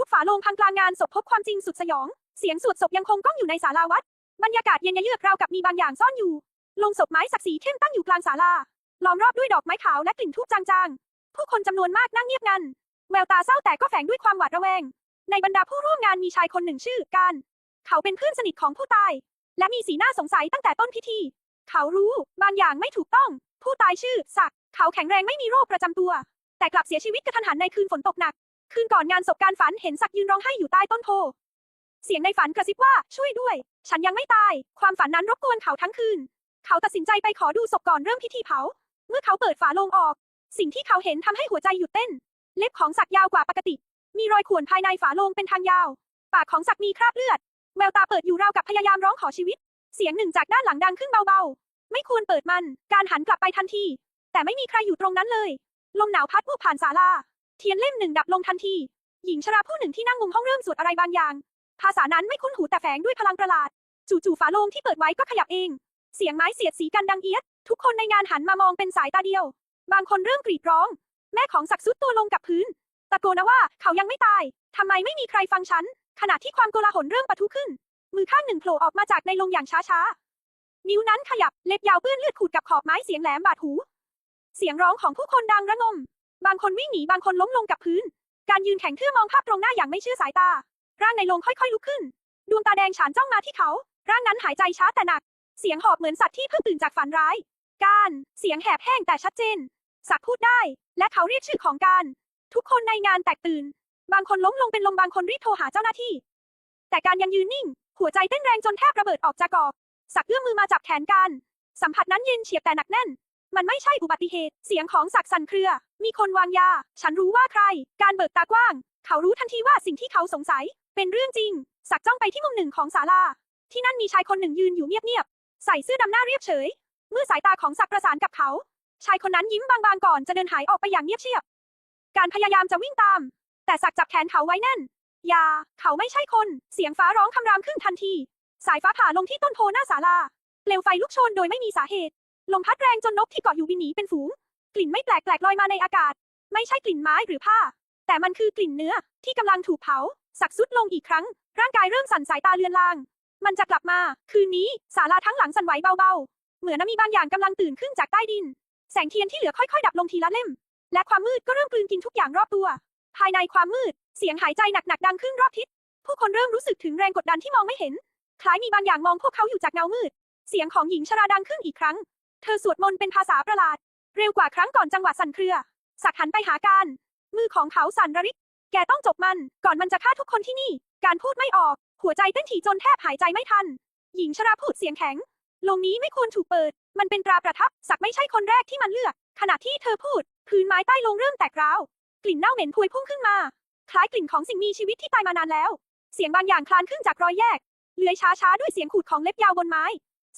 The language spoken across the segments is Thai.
ทุกฝาโลงพังกลางงานศพพบความจริงสุดสยอง เสียงสวดศพยังคงก้องอยู่ในศาลาวัด บรรยากาศเย็นเยือกราวกับมีบางอย่างซ่อนอยู่โลงศพไม้ศักดิ์ศรีเข้มตั้งอยู่กลางศาลา ล้อมรอบด้วยดอกไม้ขาวและกลิ่นทูบจางๆ ผู้คนจำนวนมากนั่งเงียบงัน แววตาเศร้าแต่ก็แฝงด้วยความหวาดระแวง ในบรรดาผู้ร่วมงานมีชายคนหนึ่งชื่อการ เขาเป็นเพื่อนสนิทของผู้ตาย และมีสีหน้าสงสัยตั้งแต่ต้นพิธี เขารู้บางอย่างไม่ถูกต้อง ผู้ตายชื่อศักดิ์เขาแข็งแรงไม่มีโรคประจำตัว แต่กลับเสียชีวิตกระทันหันในคืนฝนตกหนัก คืนก่อนงานศพการฝันเห็นศักยืนร้องไห้อยู่ใต้ต้นโพ เสียงในฝันกระซิบว่าช่วยด้วย ฉันยังไม่ตาย ความฝันนั้นรบกวนเขาทั้งคืน เขาตัดสินใจไปขอดูศพก่อนเริ่มพิธีเผา เมื่อเขาเปิดฝาโลงออก สิ่งที่เขาเห็นทำให้หัวใจหยุดเต้น เล็บของศักยาวกว่าปกติ มีรอยข่วนภายในฝาโลงเป็นทางยาว ปากของศักย์มีคราบเลือด แววตาเปิดอยู่ราวกับพยายามร้องขอชีวิต เสียงหนึ่งจากด้านหลังดังขึ้นเบาๆ ไม่ควรเปิดมัน การหันกลับไปทันที แต่ไม่มีใครอยู่ตรงนั้นเลย ลมหนาวพัดวูบผ่านศาลา เทียนเล่มหนึ่งดับลงทันที หญิงชราผู้หนึ่งที่นั่งมุมห้องเริ่มสวดอะไรบางอย่าง ภาษานั้นไม่คุ้นหูแต่แฝงด้วยพลังประหลาด จู่ๆฝาโลงที่เปิดไว้ก็ขยับเอง เสียงไม้เสียดสีกันดังเอียด ทุกคนในงานหันมามองเป็นสายตาเดียว บางคนเริ่มกรีดร้อง แม่ของศักดิ์สุดตัวลงกับพื้น ตะโกนว่าเขายังไม่ตายทำไมไม่มีใครฟังฉัน ขณะที่ความโกลาหลเริ่มปะทุขึ้น มือข้างหนึ่งโผล่ออกมาจากในโรงอย่างช้าๆ นิ้วนั้นขยับ เล็บยาวเปื้อนเลือดขูดกับขอบไม้เสียงแหลมบาดหู เสียงร้องของผู้คนดังระงม บางคนวิ่งหนีบางคนล้มลงกับพื้น การยืนแข็งทื่อมองภาพตรงหน้าอย่างไม่เชื่อสายตา ร่างในโรงค่อยๆลุกขึ้น ดวงตาแดงฉานจ้องมาที่เขา ร่างนั้นหายใจช้าแต่หนัก เสียงหอบเหมือนสัตว์ที่เพิ่งตื่นจากฝันร้าย การ เสียงแหบแห้งแต่ชัดเจน สักพูดได้ และเขาเรียกชื่อของการ ทุกคนในงานแตกตื่น บางคนล้มลงเป็นลมบางคนรีบโทรหาเจ้าหน้าที่ แต่การยังยืนนิ่ง หัวใจเต้นแรงจนแทบระเบิดออกจากกอก สักเอื้อมมือมาจับแขนการ สัมผัสนั้นเย็นเฉียบแต่หนักแน่น มันไม่ใช่อุบัติเหตุ เสียงของสักสันเครือ มีคนวางยา ฉันรู้ว่าใคร การเบิกตากว้าง เขารู้ทันทีว่าสิ่งที่เขาสงสัย เป็นเรื่องจริงสักจ้องไปที่มุมหนึ่งของศาลา ที่นั่นมีชายคนหนึ่งยืนอยู่เงียบๆ ใส่เสื้อดำหน้าเรียบเฉย เมื่อสายตาของสักประสานกับเขา ชายคนนั้นยิ้มบางๆก่อนจะเดินหายออกไปอย่างเงียบเชียบ การพยายามจะวิ่งตาม แต่สักจับแขนเขาไว้แน่น ยา เขาไม่ใช่คน เสียงฟ้าร้องคำรามขึ้นทันที สายฟ้าผ่าลงที่ต้นโพหน้าศาลา เปลวไฟลุกโชนโดยไม่มีสาเหตุ ลมพัดแรงจนนกที่เกาะอยู่บินหนีเป็นฝูง กลิ่นไม่แปลกแปลกลอยมาในอากาศ ไม่ใช่กลิ่นไม้หรือผ้า แต่มันคือกลิ่นเนื้อที่กำลังถูกเผา สักซุดลงอีกครั้ง ร่างกายเริ่มสั่นสายตาเลือนลาง มันจะกลับมา คืนนี้ศาลาทั้งหลังสั่นไหวเบาๆ เหมือนมีบางอย่างกำลังตื่นขึ้นจากใต้ดิน แสงเทียนที่เหลือค่อยๆ ดับลงทีละเล่ม และความมืดก็เริ่มกลืนกินทุกอย่างรอบตัว ภายในความมืด เสียงหายใจหนักๆดังขึ้นรอบทิศ ผู้คนเริ่มรู้สึกถึงแรงกดดันที่มองไม่เห็น คล้ายมีบางอย่างมองพวกเขาอยู่จากเงามืด เสียงของหญิงชราดังขึ้นอีกครั้ง เธอสวดมนต์เป็นภาษาประหลาด เร็วกว่าครั้งก่อนจังหวะสั่นเครือ สักหันไปหาการ มือของเขาสั่นระริก แกต้องจบมัน ก่อนมันจะฆ่าทุกคนที่นี่ การพูดไม่ออก หัวใจเต้นถี่จนแทบหายใจไม่ทัน หญิงชราพูดเสียงแข็ง ลงนี้ไม่ควรถูกเปิด มันเป็นตราประทับ สักไม่ใช่คนแรกที่มันเลือก ขณะที่เธอพูด พื้นไม้ใต้ลงเริ่มแตกร้าว กลิ่นเน่าเหม็นพวยพุ่งขึ้นมา คล้ายกลิ่นของสิ่งมีชีวิตที่ตายมานานแล้ว เสียงบางอย่างคลานขึ้นจากรอยแยก เลื้อยช้าๆด้วยเสียงขูดของเล็บยาวบนไม้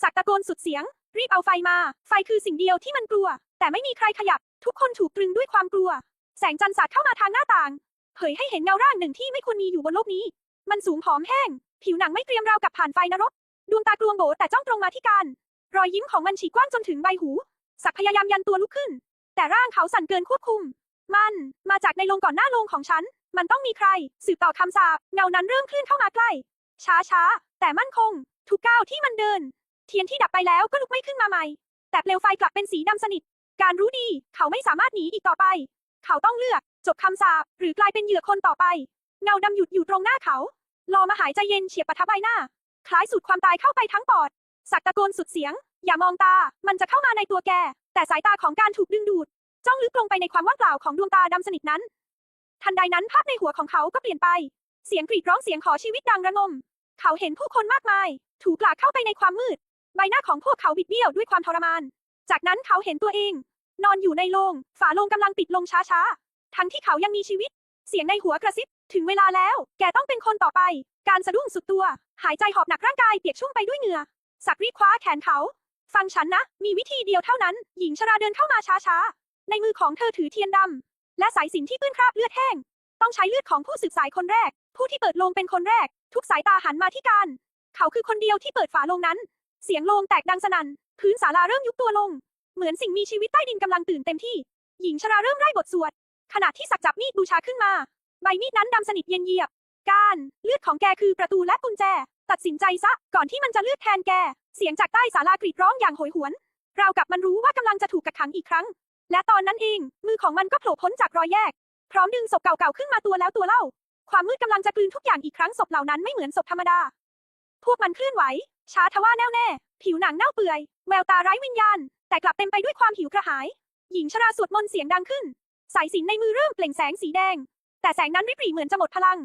สักตะโกนสุดเสียง รีบเอาไฟมา ไฟคือสิ่งเดียวที่มันกลัว แต่ไม่มีใครขยับ ทุกคนถูกตรึงด้วยความกลัว แสงจันทร์สาดเข้ามาทางหน้าต่าง เผยให้เห็นเงาร่างหนึ่งที่ไม่ควรมีอยู่บนโลกนี้ มันสูงผอมแห้ง ผิวหนังไม่เตรียมราวกับผ่านไฟนรก ดวงตากลวงโบแต่จ้องตรงมาที่การ รอยยิ้มของมันฉีกกว้างจนถึงใบหู สักพยายามยันตัวลุกขึ้น แต่ร่างเขาสั่นเกินควบคุม มัน มาจากในโรงก่อนหน้าโรงของฉัน มันต้องมีใคร สืบต่อคำสาป เงานั้นเริ่มเคลื่อนเข้ามาใกล้ ช้าช้าแต่มั่นคง ทุกก้าวที่มันเดิน เทียนที่ดับไปแล้วก็ลุกไม่ขึ้นมาใหม่ แต่เปลวไฟกลับเป็นสีดำสนิท การรู้ดี เขาไม่สามารถหนีอีกต่อไป เขาต้องเลือก จบคำสาปหรือกลายเป็นเหยื่อคนต่อไป เงาดำหยุดอยู่ตรงหน้าเขารอมาหายใจเย็นเฉียบปะทะใบหน้า คล้ายสูดความตายเข้าไปทั้งปอด สักตะโกนสุดเสียง อย่ามองตา มันจะเข้ามาในตัวแก แต่สายตาของการถูกดึงดูด จ้องลึกลงไปในความว่างเปล่าของดวงตาดำสนิทนั้น ทันใดนั้นภาพในหัวของเขาก็เปลี่ยนไป เสียงกรีดร้องเสียงขอชีวิตดังระงม เขาเห็นผู้คนมากมาย ถูกลากเข้าไปในความมืด ใบหน้าของพวกเขาบิดเบี้ยวด้วยความทรมาน จากนั้นเขาเห็นตัวเอง นอนอยู่ในโรงฝาโรงกำลังปิดลงช้าๆ ทั้งที่เขายังมีชีวิต เสียงในหัวกระซิบ ถึงเวลาแล้ว แกต้องเป็นคนต่อไป การสะดุ้งสุดตัว หายใจหอบหนักร่างกายเปียกชุ่มไปด้วยเหงื่อ สักรีบคว้าแขนเขา ฟังฉันนะ มีวิธีเดียวเท่านั้น หญิงชราเดินเข้ามาช้าๆ ในมือของเธอถือเทียนดำและสายสิญจนที่เปื้อนคราบเลือดแห้ง ต้องใช้เลือดของผู้สืบสายคนแรก ผู้ที่เปิดโลงเป็นคนแรก ทุกสายตาหันมาที่การ เขาคือคนเดียวที่เปิดฝาโลงนั้น เสียงโลงแตกดังสนั่น พื้นศาลาเริ่มยุบตัวลง เหมือนสิ่งมีชีวิตใต้ดินกำลังตื่นเต็มที่ หญิงชราเริ่มไร้บทสวด ขณะที่สักจับมีดบูชาขึ้นมา ใบมีดนั้นดำสนิทเย็นเยียบ การเลือดของแกคือประตูและกุญแจ ตัดสินใจซะ ก่อนที่มันจะเลือดแทนแก เสียงจากใต้ศาลากรีดร้องอย่างโหยหวน ราวกับมันรู้ว่ากำลังจะถูกกักขังอีกครั้ง และตอนนั้นเอง มือของมันก็โผล่พ้นจากรอยแยก พร้อมดึงศพเก่าๆขึ้นมาตัวแล้วตัวเล่า ความมืดกำลังจะกลืนทุกอย่างอีกครั้งศพเหล่านั้นไม่เหมือนศพธรรมดา พวกมันเคลื่อนไหว ช้าทว่าแน่วแน่ ผิวหนังเน่าเปื่อย แววตาไร้วิญญาณ แต่กลับเต็มไปด้วยความหิวกระหาย หญิงชราสวดมนต์เสียงดังขึ้น สายสินในมือเริ่มเปล่งแสงสีแดง แต่แสงนั้นริบหรี่เหมือนจะหมดพลัง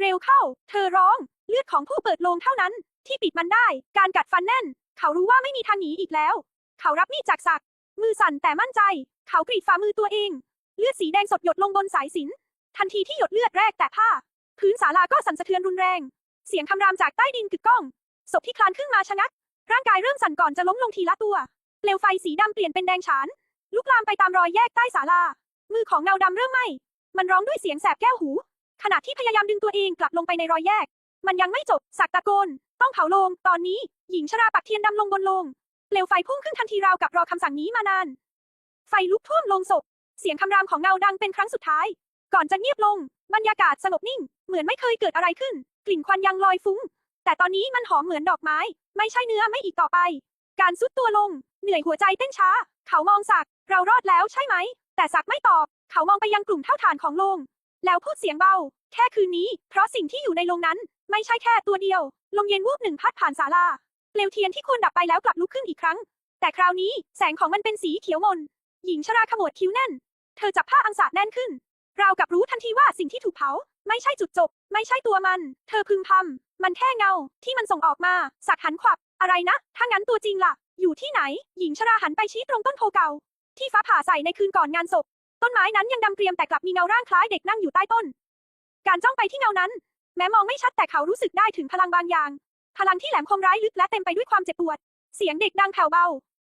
เร็วเข้า เธอร้อง เลือดของผู้เปิดโลงเท่านั้น ที่ปิดมันได้ การกัดฟันแน่น เขารู้ว่าไม่มีทางหนีอีกแล้ว เขารับมีดจากศักดิ์มือสั่นแต่มั่นใจ เขากรีดฝ่ามือตัวเอง เลือดสีแดงสดหยดลงบนสายสินทันทีที่หยดเลือดแรกแตะผ้า พื้นศาลาก็สั่นสะเทือนรุนแรง เสียงคำรามจากใต้ดินกึกก้อง ศพที่คลานขึ้นมาชะงัก ร่างกายเริ่มสั่นก่อนจะล้มลงทีละตัว เปลวไฟสีดำเปลี่ยนเป็นแดงฉาน ลุกลามไปตามรอยแยกใต้ศาลา มือของเงาดำเริ่มไหม มันร้องด้วยเสียงแสบแก้วหู ขณะที่พยายามดึงตัวเองกลับลงไปในรอยแยก มันยังไม่จบ สักตะโกน ต้องเผาโลง ตอนนี้ หญิงชราปักเทียนดำลงบนโลง เปลวไฟพุ่งขึ้นทันทีราวกับรอคำสั่งนี้มานาน ไฟลุกท่วมลงศพ เสียงคำรามของเงาดังเป็นครั้งสุดท้าย ก่อนจะเงียบลง บรรยากาศสงบนิ่ง เหมือนไม่เคยเกิดอะไรขึ้น กลิ่นควันยังลอยฟุ้ง แต่ตอนนี้มันหอมเหมือนดอกไม้ ไม่ใช่เนื้อไม่อีกต่อไป การซุดตัวลง เหนื่อยหัวใจเต้นช้า เขามองสัก เรารอดแล้วใช่ไหม แต่สักไม่ตอบ เขามองไปยังกลุ่มเท่าฐานของโลง แล้วพูดเสียงเบา แค่คืนนี้ เพราะสิ่งที่อยู่ในโรงนั้น ไม่ใช่แค่ตัวเดียว ลมเย็นวูบหนึ่งพัดผ่านศาลา เปลวเทียนที่ควรดับไปแล้วกลับลุกขึ้นอีกครั้ง แต่คราวนี้แสงของมันเป็นสีเขียวมน หญิงชราขมวดคิ้วแน่น เธอจับผ้าอังสะแน่นขึ้น เรากับรู้ทันทีว่าสิ่งที่ถูกเผา ไม่ใช่จุดจบ ไม่ใช่ตัวมัน เธอพึมพำมันแค่เงา ที่มันส่งออกมา สักหันขวับ อะไรนะ ถ้างั้นตัวจริงล่ะ อยู่ที่ไหน หญิงชราหันไปชี้ตรงต้นโพเก่า ที่ฟ้าผ่าใส่ในคืนก่อนงานศพ ต้นไม้นั้นยังดำเกรียมแต่กลับมีเงาร่างคล้ายเด็กนั่งอยู่ใต้ต้น การจ้องไปที่เงานั้น แม้มองไม่ชัดแต่เขารู้สึกได้ถึงพลังบางอย่าง พลังที่แหลมคมร้ายลึกและเต็มไปด้วยความเจ็บปวด เสียงเด็กดังแผ่วเบา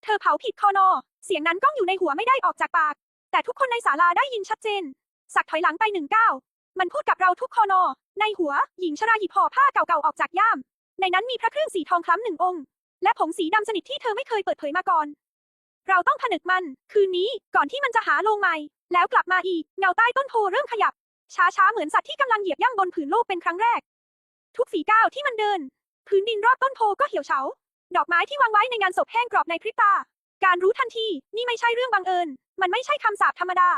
เธอเผาผิดคอนอ เสียงนั้นก้องอยู่ในหัวไม่ได้ออกจากปาก แต่ทุกคนในศาลาได้ยินชัดเจน สักถอยหลังไปหนึ่งก้าว มันพูดกับเราทุกคอนอ ในหัว หญิงชราหยิบห่อผ้าเก่าๆออกจากย่าม ในนั้นมีพระเครื่องสีทองคล้ำหนึ่งองค์ และผงสีดำสนิทที่เธอไม่เคยเปิดเผยมาก่อน เราต้องผนึกมัน คืนนี้ก่อนที่มันจะหาลงใหม่ แล้วกลับมาอีก เงาใต้ต้นโพเริ่มขยับ ช้าๆเหมือนสัตว์ที่กำลังเหยียบย่ำบนผืนโลกเป็นครั้งแรก ทุกฝีก้าวที่มันเดิน พื้นดินรอบต้นโพก็เหี่ยวเฉา ดอกไม้ที่วางไว้ในงานศพแห้งกรอบในพริบตา การรู้ทันที นี่ไม่ใช่เรื่องบังเอิญ มันไม่ใช่คำสาปธรรมดา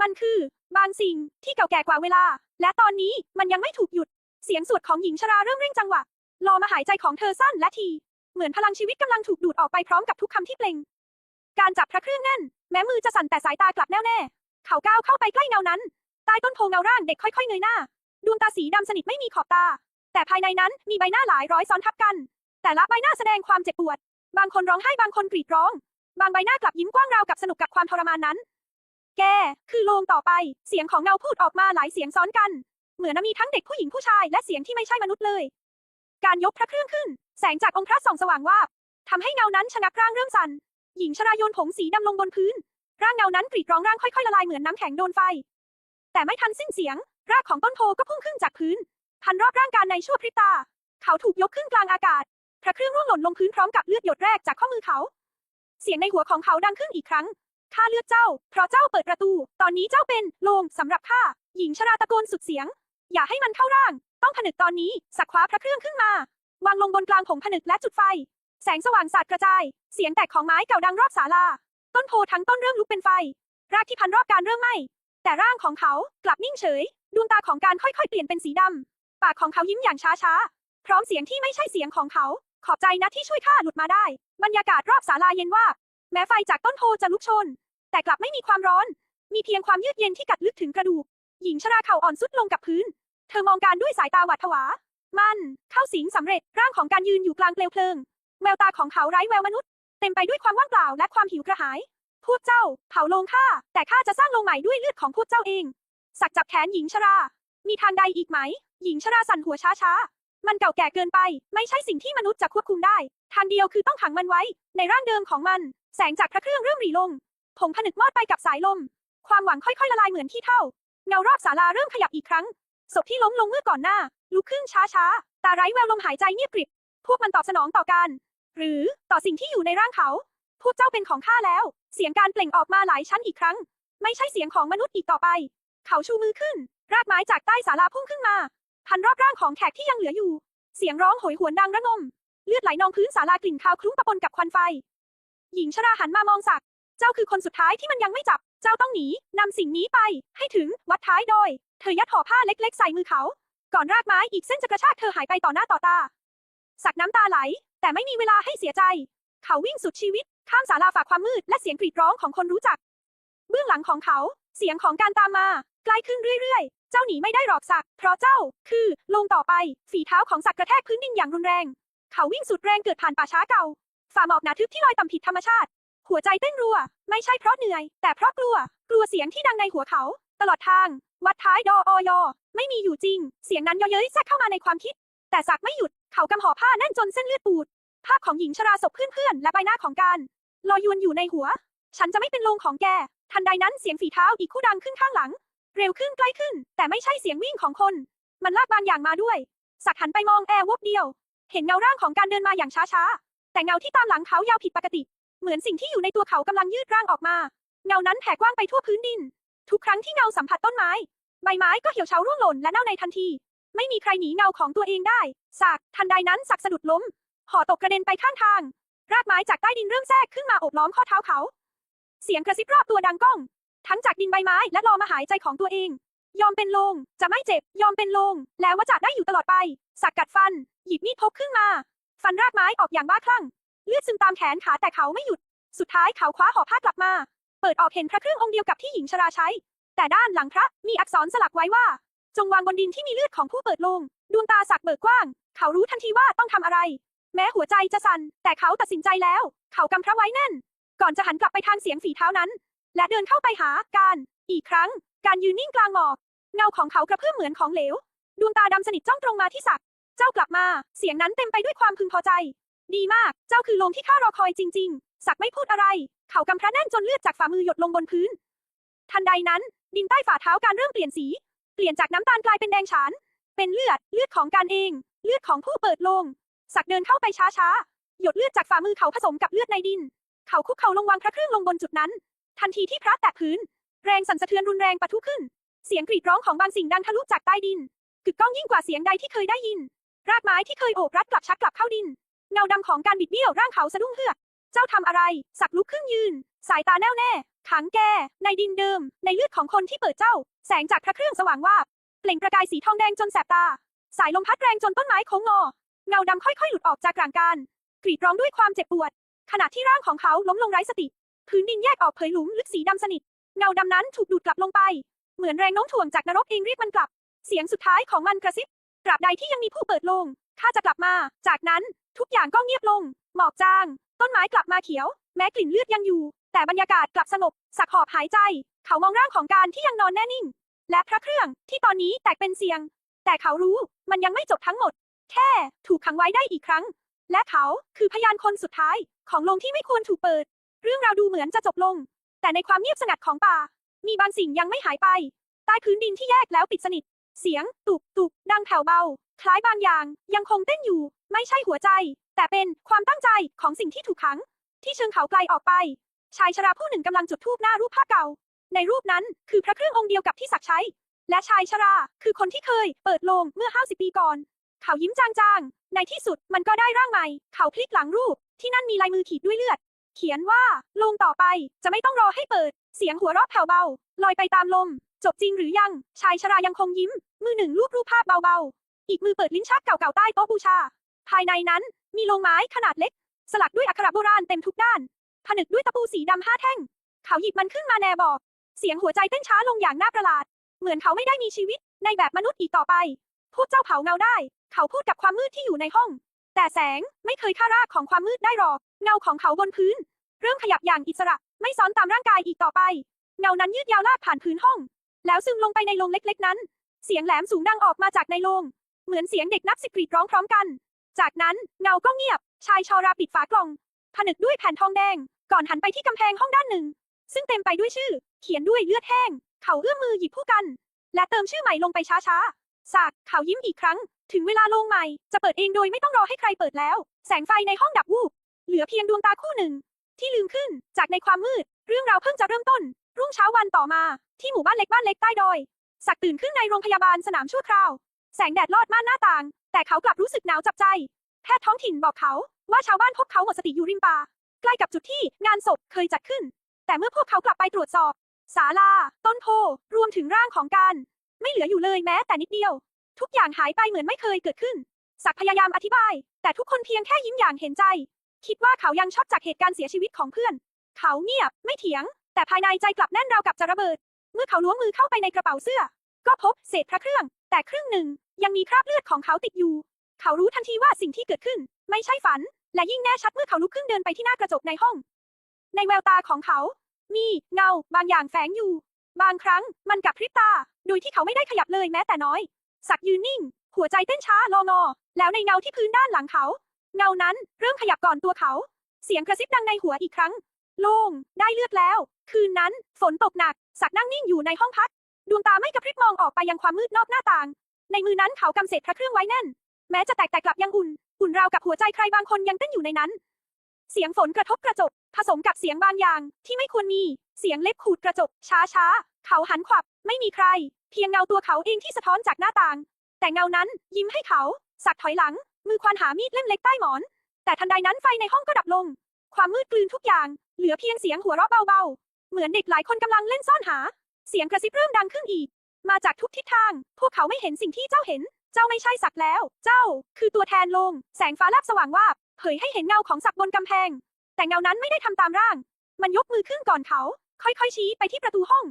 มันคือ บางสิ่งที่เก่าแก่กว่าเวลา และตอนนี้มันยังไม่ถูกหยุด เสียงสวดของหญิงชราเริ่มเร่งจังหวะรอมาหายใจของเธอสั้นและที เหมือนพลังชีวิตกำลังถูกดูดออกไปพร้อมกับทุกคำที่เปล่ง การจับพระเครื่องแน่น แม้มือจะสั่นแต่สายตากลับแน่วแน่เขาก้าวเข้าไปใกล้เงานั้น ใต้ต้นโพเงาร่างเด็กค่อยๆเงยหน้า ดวงตาสีดำสนิทไม่มีขอบตา แต่ภายในนั้นมีใบหน้าหลายร้อยซ้อนทับกัน แต่ละใบหน้าแสดงความเจ็บปวด บางคนร้องไห้บางคนกรีดร้อง บางใบหน้ากลับยิ้มกว้างราวกับสนุกกับความทรมานนั้น แก คือโลงต่อไป เสียงของเงาพูดออกมาหลายเสียงซ้อนกัน เหมือนมีทั้งเด็กผู้หญิงผู้ชายและเสียงที่ไม่ใช่มนุษย์เลย การยกพระเครื่องขึ้น แสงจากองค์พระส่องสว่างวาบทำให้เงานั้นชะงักร่างเริ่มสั่น หญิงชราโยนผงสีดำลงบนพื้น ร่างเงานั้นกรีดร้องร่างค่อยๆละลายเหมือนน้ำแข็งโดนไฟ แต่ไม่ทันสิ้นเสียง รากของต้นโพก็พุ่งขึ้นจากพื้น พันรอบร่างกายในชั่วพริบตา เขาถูกยกขึ้นกลางอากาศ พระเครื่องร่วงหล่นลงพื้นพร้อมกับเลือดหยดแรกจากข้อมือเขา เสียงในหัวของเขาดังขึ้นอีกครั้ง ข้าเลือกเจ้า เพราะเจ้าเปิดประตู ตอนนี้เจ้าเป็นโลงสำหรับข้า หญิงชราตะโกนสุดเสียง อย่าให้มันเข้าร่าง ต้องผนึกตอนนี้ สักคว้าพระเครื่องขึ้นมา วางลงบนกลางผงผนึกและจุดไฟ แสงสว่างสาดกระจาย เสียงแตกของไม้เก่าดังรอบศาลา ต้นโพทั้งต้นเริ่มลุกเป็นไฟ รากที่พันรอบการเริ่มไหม้แต่ร่างของเขากลับนิ่งเฉย ดวงตาของการค่อยๆ เปลี่ยนเป็นสีดำ ปากของเขายิ้มอย่างช้าๆ พร้อมเสียงที่ไม่ใช่เสียงของเขา ขอบใจนะที่ช่วยข้าหลุดมาได้ บรรยากาศรอบศาลาเย็นว่า แม้ไฟจากต้นโพจะลุกโชน แต่กลับไม่มีความร้อน มีเพียงความเยือกเย็นที่กัดลึกถึงกระดูก หญิงชราเข่าอ่อนสุดลงกับพื้น เธอมองการด้วยสายตาหวาดผวา มันเข้าสิงสำเร็จร่างของการยืนอยู่กลางเปลวเพลิง แววตาของเขาไร้แววมนุษย์ เต็มไปด้วยความว่างเปล่าและความหิวกระหาย พวกเจ้า เผาลงข้าแต่ข้าจะสร้างโลงใหม่ด้วยเลือดของพวกเจ้าเอง สักจับแขนหญิงชรา มีทางใดอีกไหม หญิงชราสั่นหัวช้าๆ มันเก่าแก่เกินไป ไม่ใช่สิ่งที่มนุษย์จะควบคุมได้ ทางเดียวคือต้องขังมันไว้ ในร่างเดิมของมัน แสงจากพระเครื่องเริ่มหรี่ลง ผงผนึกมอดไปกับสายลม ความหวังค่อยๆละลายเหมือนที่เท่า เงารอบศาลาเริ่มขยับอีกครั้ง ศพที่ล้มลงเมื่อก่อนหน้า ลุกขึ้นช้าๆ ตาไร้แววลมหายใจเงียบกริบ พวกมันตอบสนองต่อการหรือต่อสิ่งที่อยู่ในร่างเขา พวกเจ้าเป็นของข้าแล้ว เสียงการเปล่งออกมาหลายชั้นอีกครั้ง ไม่ใช่เสียงของมนุษย์อีกต่อไป เขาชูมือขึ้น รากไม้จากใต้ศาลาพุ่งขึ้นมา พันรอบร่างของแขกที่ยังเหลืออยู่ เสียงร้องโหยหวนดังระงม เลือดไหลนองพื้นศาลากลิ่นคาวคลุ้งปะปนกับควันไฟ หญิงชราหันมามองศักดิ์เจ้าคือคนสุดท้ายที่มันยังไม่จับ เจ้าต้องหนีนำสิ่งนี้ไป ให้ถึงวัดท้ายโดย เธอยัดห่อผ้าเล็กๆ ใส่มือเขา ก่อนรากไม้อีกเส้นจะกระชากเธอหายไปต่อหน้าต่อตาสักน้ำตาไหล แต่ไม่มีเวลาให้เสียใจ เขาวิ่งสุดชีวิต ข้ามศาลาฝ่าความมืดและเสียงกรีดร้องของคนรู้จัก เบื้องหลังของเขา เสียงของการตามมา ใกล้ขึ้นเรื่อยๆ เจ้าหนีไม่ได้หรอกสัก เพราะเจ้า คือ ลงต่อไป ฝีเท้าของสักกระแทกพื้นดินอย่างรุนแรง เขาวิ่งสุดแรงเกิดผ่านป่าช้าเก่า ฝ่าหมอกหนาทึบที่ลอยต่ำผิดธรรมชาติ หัวใจเต้นรัว ไม่ใช่เพราะเหนื่อย แต่เพราะกลัว กลัวเสียงที่ดังในหัวเขา ตลอดทาง วัดท้ายดออยอ ไม่มีอยู่จริง เสียงนั้นเยอเย้ยแทรกเข้ามาในความคิด แต่สักไม่หยุด เขากำห่อผ้าแน่นจนเส้นเลือดปูด ภาพของหญิงชราศพเพื่อนๆและใบหน้าของการลอยยวนอยู่ในหัว ฉันจะไม่เป็นลงของแก ทันใดนั้นเสียงฝีเท้าอีกคู่ดังขึ้นข้างหลัง เร็วขึ้นใกล้ขึ้น แต่ไม่ใช่เสียงวิ่งของคน มันลากบางอย่างมาด้วย สักหันไปมองแอร์วบเดียว เห็นเงาร่างของการเดินมาอย่างช้าๆ แต่เงาที่ตามหลังเขายาวผิดปกติ เหมือนสิ่งที่อยู่ในตัวเขากำลังยืดร่างออกมา เงานั้นแผ่กว้างไปทั่วพื้นดิน ทุกครั้งที่เงาสัมผัสต้นไม้ ใบไม้ก็เหี่ยวเฉาร่วงหล่นและเน่าในทันที ไม่มีใครหนีเงาของตัวเองได้ สักทันใดนั้นสักสะดุดล้มห่อตกกระเด็นไปข้างทาง รากไม้จากใต้ดินเริ่มแทรกขึ้นมาโอบล้อมข้อเท้าเขา เสียงกระซิบรอบตัวดังก้อง ทั้งจากดินใบไม้และลมหายใจของตัวเอง ยอมเป็นลง จะไม่เจ็บ ยอมเป็นลง แล้วว่าจะได้อยู่ตลอดไป สักกัดฟัน หยิบมีดพกขึ้นมา ฟันรากไม้ออกอย่างบ้าคลั่ง เลือดซึมตามแขนขาแต่เขาไม่หยุด สุดท้ายเขาคว้าห่อผ้ากลับมา เปิดออกเห็นพระเครื่ององค์เดียวกับที่หญิงชราใช้ แต่ด้านหลังพระมีอักษรสลักไว้ว่า จงวางบนดินที่มีเลือดของผู้เปิดโลง ดวงตาสักเบิกกว้าง เขารู้ทันทีว่าต้องทำอะไร แม้หัวใจจะสั่นแต่เขาตัดสินใจแล้ว เขากำพระไว้แน่น ก่อนจะหันกลับไปทางเสียงฝีเท้านั้น และเดินเข้าไปหาการ อีกครั้ง การยืนนิ่งกลางหมอก เงาของเขากระเพื่อมเหมือนของเหลว ดวงตาดำสนิทจ้องตรงมาที่สักเจ้ากลับมา เสียงนั้นเต็มไปด้วยความพึงพอใจ ดีมาก เจ้าคือลมที่ข้ารอคอยจริงๆสักไม่พูดอะไร เขากำพระแน่นจนเลือดจากฝ่ามือหยดลงบนพื้น ทันใดนั้น ดินใต้ฝ่าเท้าการเริ่มเปลี่ยนสี เปลี่ยนจากน้ำตาลกลายเป็นแดงฉาน เป็นเลือด เลือดของการเอง เลือดของผู้เปิดโลงสักเดินเข้าไปช้าๆ หยดเลือดจากฝ่ามือเขาผสมกับเลือดในดิน เขาคุกเข่าลงวางพระเครื่องลงบนจุดนั้น ทันทีที่พระแตะพื้น แรงสั่นสะเทือนรุนแรงปะทุขึ้น เสียงกรีดร้องของบางสิ่งดังทะลุจากใต้ดินกึกก้องยิ่งกว่าเสียงใดที่เคยได้ยิน รากไม้ที่เคยโอบรัดกลับชักกลับเข้าดิน เงาดำของการบิดเบี้ยวร่างเขาสะดุ้งเฮือก เจ้าทำอะไร สักลุกขึ้นยืน สายตาแน่วแน่ ขังแก ในดินเดิม ในเลือดของคนที่เปิดเจ้า แสงจากพระเครื่องสว่างว่าบเปล่งประกายสีทองแดงจนแสบตา สายลมพัดแรงจนต้นไม้โค้งงอ เงาดำค่อยๆ หลุดออกจากกลางการ กรีดร้องด้วยความเจ็บปวด ขณะที่ร่างของเขาล้มลงไร้สติ พื้นดินแยกออกเผยหลุมลึกสีดำสนิท เงาดำนั้นถูกดูดกลับลงไป เหมือนแรงโน้มถ่วงจากนรกเองเรียกมันกลับ เสียงสุดท้ายของมันกระซิบตราบใดที่ยังมีผู้เปิดโลงข้าจะกลับมา จากนั้นทุกอย่างก็เงียบลง หมอกจาง ต้นไม้กลับมาเขียว แม้กลิ่นเลือดยังอยู่ แต่บรรยากาศกลับสงบสักหอบหายใจ เขามองร่างของการที่ยังนอนแน่นิ่ง และพระเครื่องที่ตอนนี้แตกเป็นเสียง แต่เขารู้มันยังไม่จบทั้งหมด แค่ถูกขังไว้ได้อีกครั้ง และเขาคือพยานคนสุดท้ายของโลงที่ไม่ควรถูกเปิด รื่องราวดูเหมือนจะจบลง แต่ในความเงียบสงัดของป่า มีบางสิ่งยังไม่หายไป ใต้พื้นดินที่แยกแล้วปิดสนิท เสียง ตุกตุกดังแผ่วเบา คล้ายบางอย่าง ยังคงเต้นอยู่ ไม่ใช่หัวใจ แต่เป็นความตั้งใจของสิ่งที่ถูกขัง ที่เชิงเขาไกลออกไป ชายชราผู้หนึ่งกำลังจุดธูปหน้ารูปภาพเก่า ในรูปนั้นคือพระเครื่ององค์เดียวกับที่สักใช้ และชายชราคือคนที่เคย เปิดโลงเมื่อ50ปีก่อน เขายิ้มจางๆ ในที่สุดมันก็ได้ร่างใหม่ เขาพลิกหลังรูปที่นั่นมีลายมือขีดด้วยเลือด เขียนว่าลงต่อไป จะไม่ต้องรอให้เปิด เสียงหัวเราะแผ่วเบา ลอยไปตามลม จบจริงหรือยัง ชายชรายังคงยิ้ม มือหนึ่งลูบรูปภาพเบาๆ อีกมือเปิดลิ้นชักเก่าๆใต้โต๊ะบูชา ภายในนั้น มีโลงไม้ขนาดเล็ก สลักด้วยอักขระโบราณเต็มทุกด้าน ผนึกด้วยตะปูสีดำห้าแท่ง เขาหยิบมันขึ้นมาแนบอก เสียงหัวใจเต้นช้าลงอย่างน่าประหลาด เหมือนเขาไม่ได้มีชีวิตในแบบมนุษย์อีกต่อไป พวกเจ้าเผาเงาได้ เขาพูดกับความมืดที่อยู่ในห้อง แต่แสงไม่เคยฆ่ารากของความมืดได้หรอก เงาของเขาบนพื้น เริ่มขยับอย่างอิสระ ไม่ซ้อนตามร่างกายอีกต่อไป เงานั้นยืดยาวลากผ่านพื้นห้อง แล้วซึมลงไปในโรงเล็กๆนั้น เสียงแหลมสูงดังออกมาจากในโรงเหมือนเสียงเด็กนับสิบกรีดร้องพร้อมกัน จากนั้นเงาก็เงียบ ชายชอราปิดฝากล่อง ผนึกด้วยแผ่นทองแดง ก่อนหันไปที่กำแพงห้องด้านหนึ่ง ซึ่งเต็มไปด้วยชื่อ เขียนด้วยเลือดแห้ง เขาเอื้อมมือหยิบผู้กัน และเติมชื่อใหม่ลงไปช้าๆ สากเขายิ้มอีกครั้ง ถึงเวลาลงใหม่ จะเปิดเองโดยไม่ต้องรอให้ใครเปิดแล้ว แสงไฟในห้องดับวูบ เหลือเพียงดวงตาคู่หนึ่ง ที่ลืมขึ้นจากในความมืด เรื่องราวเพิ่งจะเริ่มต้น รุ่งเช้าวันต่อมา ที่หมู่บ้านเล็กบ้านเล็กใต้ดอย สักตื่นขึ้นในโรงพยาบาลสนามชั่วคราว แสงแดดลอดม่านหน้าต่าง แต่เขากลับรู้สึกหนาวจับใจ แพทย์ท้องถิ่นบอกเขาว่าชาวบ้านพบเขาหมดสติอยู่ริมป่า ใกล้กับจุดที่งานศพเคยจัดขึ้น แต่เมื่อพวกเขากลับไปตรวจสอบศาลา ต้นโพรวมถึงร่างของการ ไม่เหลืออยู่เลยแม้แต่นิดเดียว ทุกอย่างหายไปเหมือนไม่เคยเกิดขึ้น ศักพยายามอธิบาย แต่ทุกคนเพียงแค่ยิ้มอย่างเห็นใจ คิดว่าเขายังช็อกจากเหตุการณ์เสียชีวิตของเพื่อน เขาเงียบไม่เถียง แต่ภายในใจกลับแน่นราวกับจะระเบิด เมื่อเขาล้วงมือเข้าไปในกระเป๋าเสื้อ ก็พบเศษพระเครื่อง แต่ครึ่งหนึ่งยังมีคราบเลือดของเขาติดอยู่ เขารู้ทันทีว่าสิ่งที่เกิดขึ้น ไม่ใช่ฝัน และยิ่งแน่ชัดเมื่อเขาลุกขึ้นเดินไปที่หน้ากระจกในห้อง ในแววตาของเขา มีเงาบางอย่างแฝงอยู่ บางครั้งมันกับพริบตา โดยที่เขาไม่ได้ขยับเลยแม้แต่น้อย สักยืนนิ่ง หัวใจเต้นช้ารองอ แล้วในเงาที่พื้นด้านหลังเขา เงานั้นเริ่มขยับก่อนตัวเขา เสียงกระซิบดังในหัวอีกครั้ง โล่ง ได้เลือดแล้ว คืนนั้น ฝนตกหนัก สักนั่งนิ่งอยู่ในห้องพัก ดวงตาไม่กระพริบมองออกไปยังความมืดนอกหน้าต่าง ในมือนั้นเขากำเศษพระเครื่องไว้แน่น แม้จะแตกแต่กลับยังอุ่น อุ่นราวกับหัวใจใครบางคนยังเต้นอยู่ในนั้น เสียงฝนกระทบกระจก ผสมกับเสียงบางอย่างที่ไม่ควรมี เสียงเล็บขูดกระจก ช้าช้าๆเขาหันขวับ ไม่มีใคร เพียงเงาตัวเขาเองที่สะท้อนจากหน้าต่าง แต่เงานั้นยิ้มให้เขา สักถอยหลัง มือควานหามีดเล่มเล็กใต้หมอน แต่ทันใดนั้นไฟในห้องก็ดับลง ความมืดกลืนทุกอย่าง เหลือเพียงเสียงหัวเราะเบาๆ เหมือนเด็กหลายคนกำลังเล่นซ่อนหา เสียงกระซิบเริ่มดังขึ้นอีก มาจากทุกทิศทาง พวกเขาไม่เห็นสิ่งที่เจ้าเห็น เจ้าไม่ใช่สักแล้ว เจ้า คือตัวแทนลง แสงฟ้าแลบสว่างวาบ เผยให้เห็นเงาของสักบนกำแพง แต่เงานั้นไม่ได้ทำตามร่าง มันยกมือขึ้นก่อนเขา ค่อยๆชี้ไปที่ประตูห้อง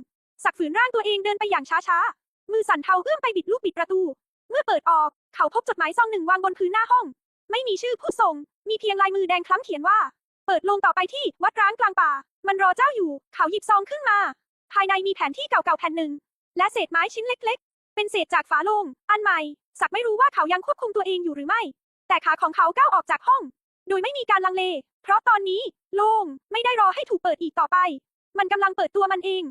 สักฝืนร่างตัวเองเดินไปอย่างช้าๆ มือสั่นเทาเอื้อมไปบิดลูกบิดประตู เมื่อเปิดออก เขาพบจดหมายซองหนึ่งวางบนพื้นหน้าห้อง ไม่มีชื่อผู้ส่ง มีเพียงลายมือแดงคล้ำเขียนว่า เปิดลงต่อไปที่วัดร้างกลางป่า มันรอเจ้าอยู่ เขาหยิบซองขึ้นมา ภายในมีแผนที่เก่าๆแผ่นหนึ่ง และเศษไม้ชิ้นเล็ก ๆ เป็นเศษจากฝาโลง อันใหม่ สักไม่รู้ว่าเขายังควบคุมตัวเองอยู่หรือไม่ แต่ขาของเขาก้าวออกจากห้อง โดยไม่มีการลังเล เพราะตอนนี้ โล่งไม่ได้รอให้ถูกเปิดอีกต่อไป มันกำลังเปิดตัวมันเอง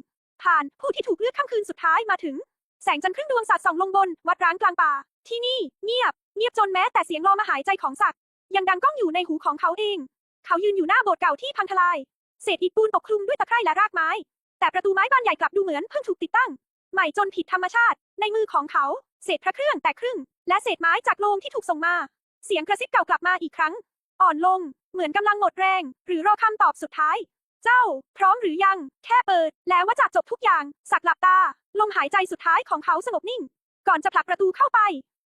ผ่านผู้ที่ถูกเลือกค่ำคืนสุดท้ายมาถึง แสงจันทร์ครึ่งดวงสาดส่องลงบน วัดร้างกลางป่า ที่นี่ เงียบ เงียบจนแม้แต่เสียงลมหายใจของสักยังดังก้องอยู่ในหูของเขาเอง เขายืนอยู่หน้าโบสถ์เก่าที่พังทลาย เศษอิฐปูนปกคลุมด้วยตะไคร่และรากไม้ แต่ประตูไม้บานใหญ่กลับดูเหมือนเพิ่งถูกติดตั้ง ใหม่จนผิดธรรมชาติ ในมือของเขา เศษพระเครื่องแตกครึ่ง และเศษไม้จากโลงที่ถูกส่งมา เสียงกระซิบเก่ากลับมาอีกครั้ง อ่อนลง เหมือนกำลังหมดแรง หรือรอคำตอบสุดท้าย เจ้า พร้อมหรือยัง แค่เปิด แล้วว่าจะจบทุกอย่าง สักหลับตา ลมหายใจสุดท้ายของเขาสงบนิ่ง ก่อนจะผลักประตูเข้าไป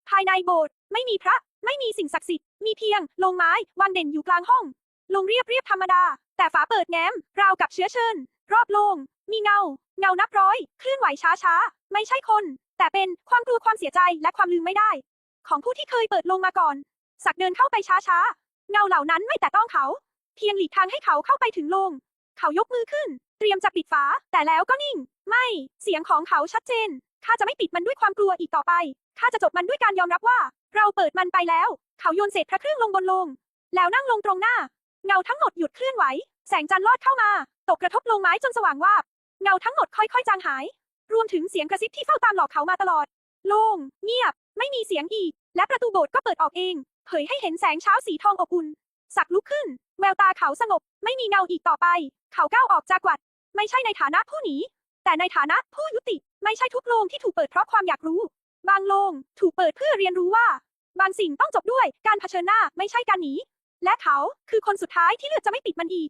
ภายในโบสถ์ไม่มีพระ ไม่มีสิ่งศักดิ์สิทธิ์ มีเพียงลงไม้วางเด่นอยู่กลางห้อง ลงเรียบเรียบธรรมดา แต่ฝาเปิดแง้ม ราวกับเชื้อเชิญ รอบโลง มีเงา เงานับร้อย เคลื่อนไหวช้าช้า ไม่ใช่คน แต่เป็นความกลัวความเสียใจและความลืมไม่ได้ ของผู้ที่เคยเปิดลงมาก่อน สักเดินเข้าไปช้าช้า เงาเหล่านั้นไม่แต่ต้องเขา เพียงหลีกทางให้เขาเข้าไปถึงโลง เขายกมือขึ้น เตรียมจะปิดฝา แต่แล้วก็นิ่ง ไม่ เสียงของเขาชัดเจน ข้าจะไม่ปิดมันด้วยความกลัวอีกต่อไป ข้าจะจบมันด้วยการยอมรับว่า เราเปิดมันไปแล้ว เขาโยนเศษพระเครื่องลงบนโลง แล้วนั่งลงตรงหน้า เงาทั้งหมดหยุดเคลื่อนไหว แสงจันทร์ลอดเข้ามา ตกกระทบลงไม้จนสว่างวาบ เงาทั้งหมดค่อยๆจางหาย รวมถึงเสียงกระซิบที่เฝ้าตามหลอกเขามาตลอด โล่ง เงียบ ไม่มีเสียงอีก และประตูโบสถ์ก็เปิดออกเอง เผยให้เห็นแสงเช้าสีทองอบอุ่น สักลุกขึ้น แววตาเขาสงบ ไม่มีเงาอีกต่อไป เขาก้าวออกจากวัด ไม่ใช่ในฐานะผู้หนี แต่ในฐานะผู้ยุติ ไม่ใช่ทุกโลงที่ถูกเปิดเพราะความอยากรู้ บางโลงถูกเปิดเพื่อเรียนรู้ว่า บางสิ่งต้องจบด้วยการเผชิญหน้าไม่ใช่การหนี และเขาคือคนสุดท้ายที่เลือกจะไม่ปิดมันอีก